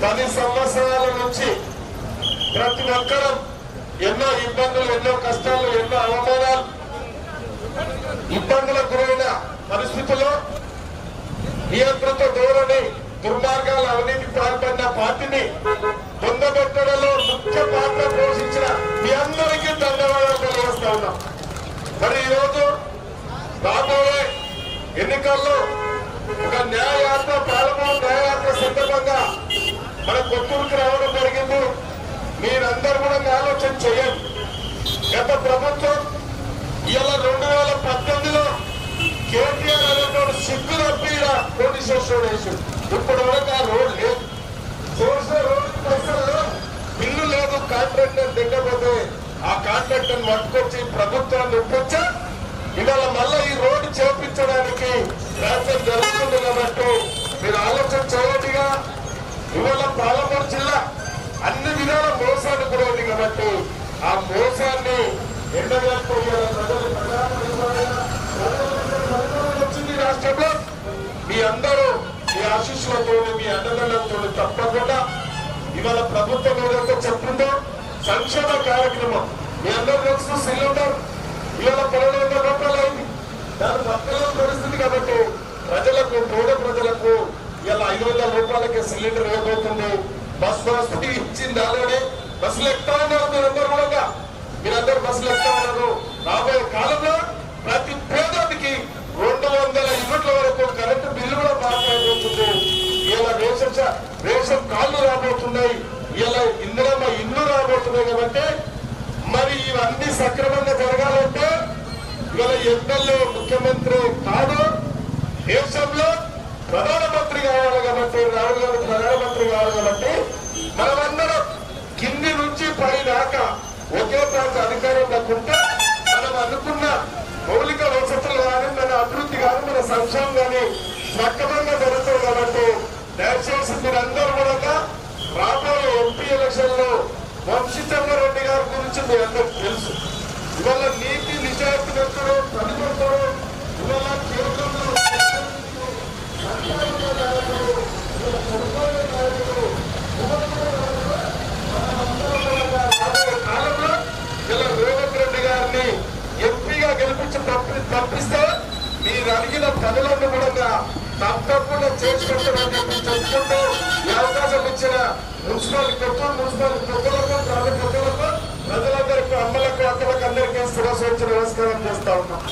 పది సంవత్సరాల నుంచి ప్రతి ఒక్కరూ ఎన్నో ఇబ్బందులు ఎన్నో కష్టాలు ఎన్నో అవమానాలు ఇబ్బందులకు గురైన పరిస్థితుల్లో నియంత్రిత ధోరణి దుర్మార్గాల అవినీతి పాల్పడిన పార్టీని పొందబెట్టడంలో ముఖ్య పాత్ర పోషించిన మీ అందరికీ ధన్యవాదాలు తెలియజేస్తా ఉన్నాం. మరి ఈరోజు రాబోయే ఎన్నికల్లో ఒక న్యాయయాత్ర ప్రారంభం న్యాయయాత్ర సందర్భంగా మన కొత్తూరుకి రావడం జరిగింది. మీరందరూ కూడా ఆలోచన చేయండి. గత ప్రభుత్వం ఇలా రెండు వేల పద్దెనిమిదిలో కేటీఆర్ అనేటువంటి సిగ్గు తప్పి ఈడ పోటీ వేసి ఇప్పటి వరకు ఆ రోడ్ లేదు. చేసిన రోడ్డు బిల్లు లేదు కాంట్రాక్టర్ దిగకపోతే ఆ కాంట్రాక్టర్ పట్టుకొచ్చి ప్రభుత్వాన్ని ఒప్పించా ఇవాళ మళ్ళీ ఈ రోడ్డు చేపించడానికి ప్రయత్నం జరుగుతుంది. ఆ మోసాన్ని ఎండగట్టుకోవాలి ప్రజలు ప్రజలు వచ్చింది రాష్ట్రంలో. మీ అందరూ మీ ఆశీస్సులతో మీ అండదండలతో తప్పకుండా ఇవాళ ప్రభుత్వం ఏదైతే చెప్తుందో సంక్షేమ కార్యక్రమం. మీ అందరూ తెలుసు సిలిండర్ ఇవాళ పన్నెండు వందల రూపాయలు అయింది. దాని పక్కన పరిస్థితి కాబట్టి ప్రజలకు పేద ప్రజలకు ఇలా ఐదు వందల రూపాయలకి సిలిండర్ ఇవ్వబోతుంది. బస్ బస్ ఇచ్చింది ఆల్రెడీ. బస్సులు ఎక్కుతా ఉన్నారు మీరందరూ కూడా. మీరందరూ బస్సులు ఎక్కుతా ఉన్నారు. రాబోయే కాలంలో ప్రతి పేదోడికి రెండు వందల యూనిట్ల వరకు కరెంటు బిల్లు కూడా మాట్లాడబోతుంది ఇలా రేషన్ రేషన్ కార్డులు రాబోతున్నాయి. ఇలా ఇందిరమ్మ ఇల్లు రాబోతున్నాయి కాబట్టి మరి ఇవన్నీ సక్రమంగా జరగాలంటే ఇవాళ ఎమ్మెల్యే ముఖ్యమంత్రి కాదు దేశంలో ప్రధానమంత్రి కావాలి కాబట్టి రాహుల్ గాంధీ ప్రధానమంత్రి కావాలి కాబట్టి మనమందరం కింది నుంచి పై దాకా ఒకే ప్రాంత అధికారంలోకి ఉంటే మనం అనుకున్న మౌలిక వసతులు కానీ మన అభివృద్ధి కానీ మన సంక్షేమం కానీ సక్రమంగా జరుగుతుంది కాబట్టి దయచేసి మీరందరూ కూడా రాబోయే ఎంపీ ఎలక్షన్లో వంశీచంద్ర రెడ్డి గారి గురించి మీ అందరికి తెలుసు. ఇవాళ నీతి నిజాయితీతో పనిపడతారు ఇవాళ కేంద్రంలో రాబోయే కాలంలో ఇలా రేవంత్ రెడ్డి గారిని ఎంపీగా గెలిపించి తప్పి తప్పిస్తే మీరు కూడా తప్పకుండా చేసుకుంటున్నారని చెప్పుకుంటూ ఈ అవకాశం ఇచ్చిన మున్సిపల్ కొత్తూరు మున్సిపల్ కొత్తలకు గ్రామ కొత్తలకు ప్రజలందరికీ అమ్మలకు అక్కలకు అందరికీ శుభాశించిన నమస్కారం చేస్తా ఉన్నాం.